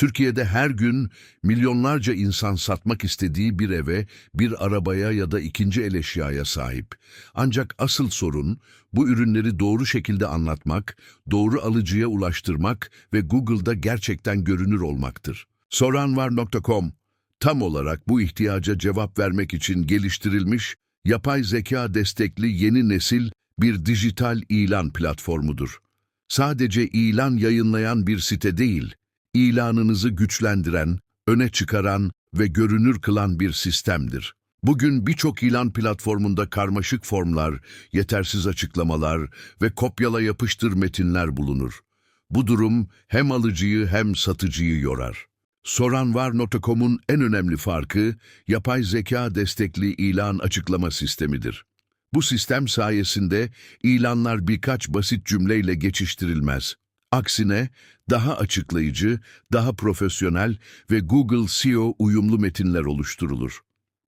Türkiye'de her gün milyonlarca insan satmak istediği bir eve, bir arabaya ya da ikinci el eşyaya sahip. Ancak asıl sorun bu ürünleri doğru şekilde anlatmak, doğru alıcıya ulaştırmak ve Google'da gerçekten görünür olmaktır. Soranvar.com tam olarak bu ihtiyaca cevap vermek için geliştirilmiş, yapay zeka destekli yeni nesil bir dijital ilan platformudur. Sadece ilan yayınlayan bir site değil, ilanınızı güçlendiren, öne çıkaran ve görünür kılan bir sistemdir. Bugün birçok ilan platformunda karmaşık formlar, yetersiz açıklamalar ve kopyala yapıştır metinler bulunur. Bu durum hem alıcıyı hem satıcıyı yorar. Soranvar.com'un en önemli farkı, yapay zeka destekli ilan açıklama sistemidir. Bu sistem sayesinde ilanlar birkaç basit cümleyle geçiştirilmez. Aksine daha açıklayıcı, daha profesyonel ve Google SEO uyumlu metinler oluşturulur.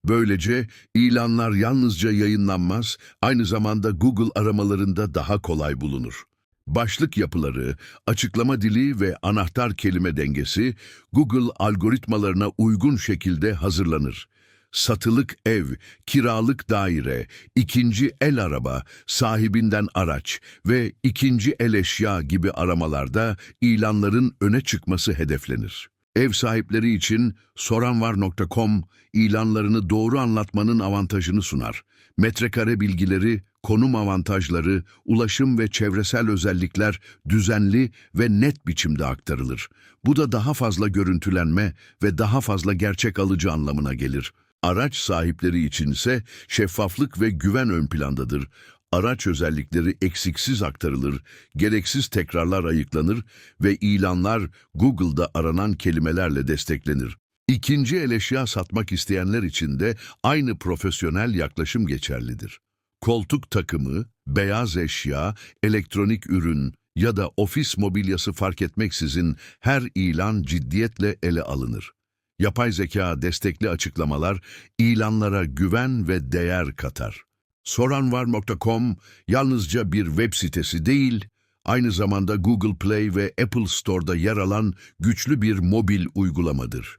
Böylece ilanlar yalnızca yayınlanmaz, aynı zamanda Google aramalarında daha kolay bulunur. Başlık yapıları, açıklama dili ve anahtar kelime dengesi Google algoritmalarına uygun şekilde hazırlanır. Satılık ev, kiralık daire, ikinci el araba, sahibinden araç ve ikinci el eşya gibi aramalarda ilanların öne çıkması hedeflenir. Ev sahipleri için soranvar.com ilanlarını doğru anlatmanın avantajını sunar. Metrekare bilgileri, konum avantajları, ulaşım ve çevresel özellikler düzenli ve net biçimde aktarılır. Bu da daha fazla görüntülenme ve daha fazla gerçek alıcı anlamına gelir. Araç sahipleri içinse şeffaflık ve güven ön plandadır. Araç özellikleri eksiksiz aktarılır, gereksiz tekrarlar ayıklanır ve ilanlar Google'da aranan kelimelerle desteklenir. İkinci el eşya satmak isteyenler için de aynı profesyonel yaklaşım geçerlidir. Koltuk takımı, beyaz eşya, elektronik ürün ya da ofis mobilyası fark etmeksizin her ilan ciddiyetle ele alınır. Yapay zeka destekli açıklamalar ilanlara güven ve değer katar. Soranvar.com yalnızca bir web sitesi değil, aynı zamanda Google Play ve Apple Store'da yer alan güçlü bir mobil uygulamadır.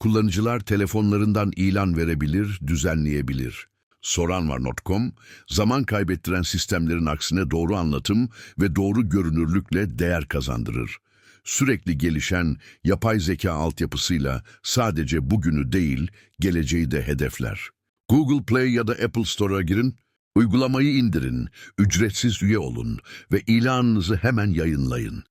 Kullanıcılar telefonlarından ilan verebilir, düzenleyebilir. Soranvar.com, zaman kaybettiren sistemlerin aksine doğru anlatım ve doğru görünürlükle değer kazandırır. Sürekli gelişen yapay zeka altyapısıyla sadece bugünü değil, geleceği de hedefler. Google Play ya da Apple Store'a girin, uygulamayı indirin, ücretsiz üye olun ve ilanınızı hemen yayınlayın.